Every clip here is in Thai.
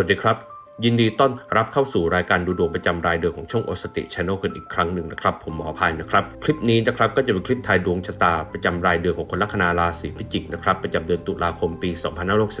วัสดีครับ ยินดีต้อนรับเข้าสู่รายการดูดวงประจำรายเดือนของช่องโอสติช n น l กันอีกครั้งหนึ่งนะครับ ผมหมอพายนะครับ คลิปนี้นะครับก็จะเป็นคลิปทายดวงชะตาประจำรายเดือนของคนลัคนาราศีพิจิกนะครับประจำเดือนตุลาคมปี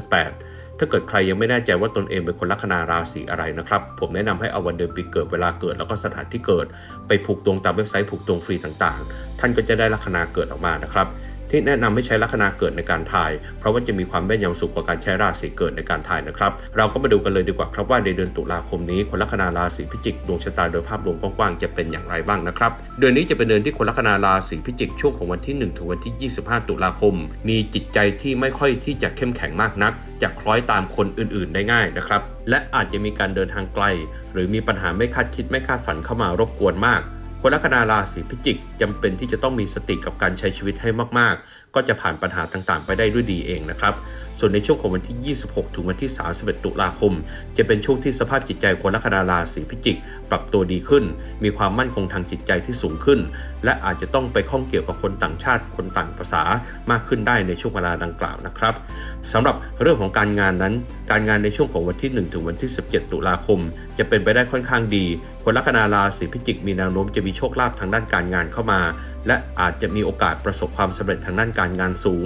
2568ถ้าเกิดใครยังไม่แน่ใจว่าตนเองเป็นคนลัคนาราศีอะไรนะครับ ผมแนะนำให้เอาวันเดือนปีเกิดเวลาเกิดแล้วก็สถานที่เกิด ไปผูกดวงตามเว็บไซต์ผูกดวงฟรีต่างๆ ท่านก็จะได้ลัคนาเกิดออกมานะครับ ที่แนะนำให้ใช้ลัคนาเกิดในการทาย เพราะว่าจะมีความแม่นยำสูงกว่าการใช้ราศีเกิดในการทายนะครับ เราก็มาดูกันเลยดีกว่าครับว่าในเดือนตุลาคมนี้คนลัคนาราศีพิจิกดวงชะตาโดยภาพรวมกว้างๆจะเป็นอย่างไรบ้างนะครับ เดือนนี้จะเป็นเดือนที่คนลัคนาราศีพิจิกช่วงของวันที่ 1 ถึงวันที่ 25 ตุลาคม มีจิตใจที่ไม่ค่อยที่จะเข้มแข็งมากนักจะคล้อยตามคนอื่นๆได้ง่ายนะครับ และอาจจะมีการเดินทางไกล หรือมีปัญหาไม่คาดคิดไม่คาดฝันเข้ามารบกวนมาก คนลัคนาราศีพิจิกจำเป็นที่จะต้องมีสติกับการใช้ชีวิตให้มากๆ ก็จะผ่านปัญหาต่างๆ ไปได้ด้วยดีเองนะครับ ส่วนในช่วงของวันที่ 26 ถึงวันที่ 31 ตุลาคม จะเป็นช่วงที่สภาพจิตใจคนลัคนาราศีพิจิก ปรับตัวดีขึ้น มีความมั่นคงทางจิตใจที่สูงขึ้น และอาจจะต้องไปข้องเกี่ยวกับคนต่างชาติ คนต่างภาษามากขึ้นได้ในช่วงเวลาดังกล่าวนะครับสำหรับเรื่องของการงานนั้น การงานในช่วงของวันที่ 1 ถึงวันที่ 17 ตุลาคม จะเป็นไปได้ค่อนข้างดี คนลัคนาราศีพิจิกมีแนวโน้มจะมีโชคลาภทางด้านการงานเข้ามา และอาจจะมีโอกาสประสบความสำเร็จทางด้านการงานสูง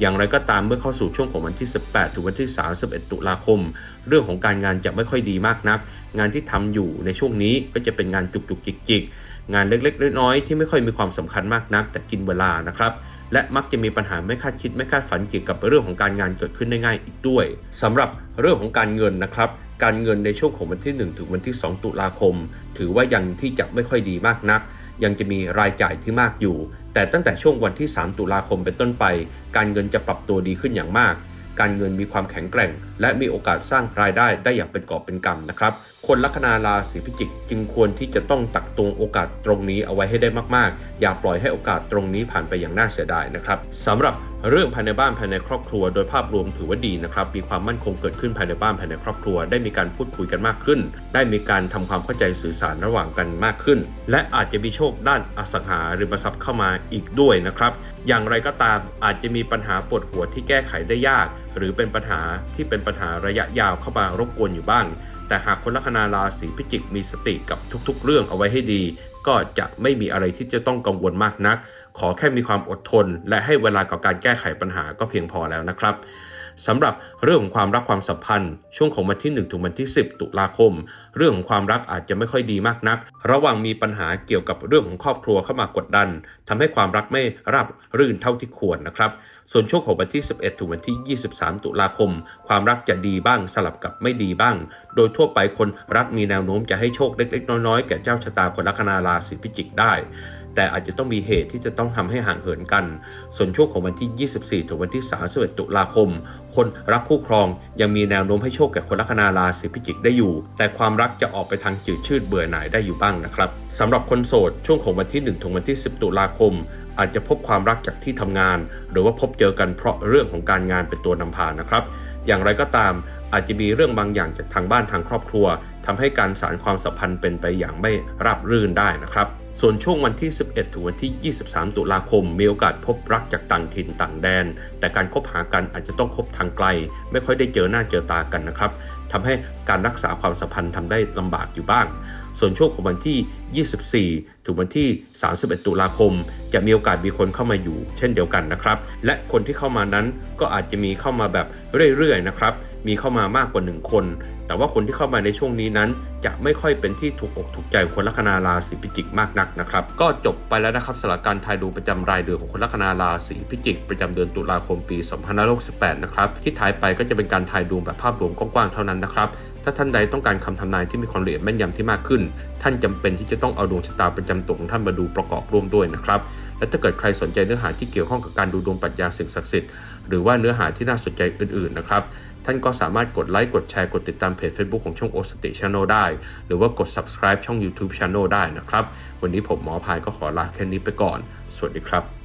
อย่างไรก็ตามเมื่อเข้าสู่ช่วงของวันที่ 18 ถึงวันที่ 31 ตุลาคม เรื่องของการงานจะไม่ค่อยดีมากนัก งานที่ทำอยู่ในช่วงนี้ก็จะเป็นงานจุกจุกจิกจิกงานเล็กๆน้อยๆที่ไม่ค่อยมีความสำคัญมากนัก แต่กินเวลานะครับและมักจะมีปัญหาไม่คาดคิดไม่คาดฝันเกี่ยวกับเรื่องของการงานเกิดขึ้นได้ง่ายอีกด้วยสำหรับเรื่องของการเงินนะครับ การเงินในช่วงของวันที่ 1 ถึงวันที่ 2 ตุลาคม ถือว่ายังที่จะไม่ค่อยดีมากนัก ยังจะมีรายจ่ายที่มากอยู่ แต่ตั้งแต่ช่วงวันที่ 3 ตุลาคมเป็นต้นไป การเงินจะปรับตัวดีขึ้นอย่างมาก การเงินมีความแข็งแกร่ง และมีโอกาสสร้างรายได้ได้อย่างเป็นกอบเป็นกำนะครับ คนลัคนาราศีพิจิกจึงควรที่จะต้องตักตวงโอกาสตรงนี้เอาไว้ให้ได้มากๆ อย่าปล่อยให้โอกาสตรงนี้ผ่านไปอย่างน่าเสียดายนะครับสำหรับ เรื่องภายในบ้านภายในครอบครัว โดยภาพรวมถือว่าดีนะครับ มีความมั่นคงเกิดขึ้นภายในบ้านภายในครอบครัว ได้มีการพูดคุยกันมากขึ้น ได้มีการทำความเข้าใจสื่อสารระหว่างกันมากขึ้น และอาจจะมีโชคด้านอสังหาริมทรัพย์เข้ามาอีกด้วยนะครับ อย่างไรก็ตามอาจจะมีปัญหาปวดหัวที่แก้ไขได้ยาก หรือเป็นปัญหาที่เป็นปัญหาระยะยาวเข้ามารบกวนอยู่บ้าง แต่หากคนลัคนาราศีพิจิกมีสติกับทุกๆ เรื่องเอาไว้ให้ดี ก็จะไม่มีอะไรที่จะต้องกังวลมากนัก ขอแค่มีความอดทน และให้เวลากับการแก้ไขปัญหาก็เพียงพอแล้วนะครับสำหรับเรื่องของความรักความสัมพันธ์ ช่วงของวันที่ 1 ถึงวันที่ 10 ตุลาคม เรื่องของความรักอาจจะไม่ค่อยดีมากนัก ระหว่างมีปัญหาเกี่ยวกับเรื่องของครอบครัวเข้ามากดดันทำให้ความรักไม่ราบรื่นเท่าที่ควรนะครับ ส่วนช่วงของวันที่ 11 ถึงวันที่ 23 ตุลาคม ความรักจะดีบ้างสลับกับไม่ดีบ้าง โดยทั่วไปคนรักมีแนวโน้มจะให้โชคเล็ก ๆ น้อยๆ แก่เจ้าชะตาคนลัคนาราศีพิจิกได้ แต่อาจจะต้องมีเหตุที่จะต้องทำให้ห่างเหินกัน ส่วนช่วงของวันที่ 24 ถึงวันที่ 31 ตุลาคม คนรักคู่ครองยังมีแนวโน้มให้โชคแก่คนลัคนาราศีพิจิกได้อยู่ แต่ความรักจะออกไปทางจืดชืดเบื่อหน่ายได้อยู่บ้างนะครับสำหรับคนโสดช่วงของวันที่ 1 ถึงวันที่ 10 ตุลาคม อาจจะพบความรักจากที่ทำงาน หรือว่าพบเจอกันเพราะเรื่องของการงานเป็นตัวนำพานะครับอย่างไรก็ตามอาจจะมีเรื่องบางอย่างจากทางบ้านทางครอบครัวทำให้การสารความสัมพันธ์เป็นไปอย่างไม่ราบรื่นได้นะครับ ส่วนช่วงวันที่ 11 ถึงวันที่ 23 ตุลาคม มีโอกาสพบรักจากต่างถิ่นต่างแดน แต่การคบหากันอาจจะต้องคบทางไกล ไม่ค่อยได้เจอหน้าเจอตากันนะครับทำให้การรักษาความสัมพันธ์ทำได้ลำบากอยู่บ้าง ส่วนช่วงของวันที่ 24 ถึงวันที่ 31 ตุลาคม จะมีโอกาสมีคนเข้ามาอยู่ เช่นเดียวกันนะครับ และคนที่เข้ามานั้นก็อาจจะมีเข้ามาแบบเรื่อยๆนะครับ มีเข้ามามากกว่า 1 คน แต่ว่าคนที่เข้ามาในช่วงนี้นั้น จะไม่ค่อยเป็นที่ถูกอกถูกใจคนลัคนาราศีพิจิกมากนักนะครับ ก็จบไปแล้วนะครับสำหรับการทายดูประจำรายเดือนของคนลัคนาราศีพิจิก ประจำเดือนตุลาคมปี2568นะครับที่ทายไปก็จะเป็นการทายดูแบบภาพรวมกว้างๆเท่านั้นนะครับถ้าท่านใดต้องการคำทำนายที่มีความละเอียดแม่นยำที่มากขึ้น ท่านจำเป็นที่จะต้องเอาดวงชะตาประจำตัวของท่านมาดูประกอบร่วมด้วยนะครับและถ้าเกิดใครสนใจเนื้อหาที่เกี่ยวข้องกับการดูดวงปรัชญาสิ่งศักดิ์สิทธิ์หรือว่าเนื้อหาที่น่าสนใจอื่นๆนะครับท่านก็สามารถกดไลค์กดแชร์กดติดตามเพจ Facebook ของช่องโอสติช n น e l ได้ หรือว่ากด subscribe ช่อง YouTube Channel ได้นะครับ วันนี้ผมหมอพายก็ขอลาแค่นี้ไปก่อน สวัสดีครับ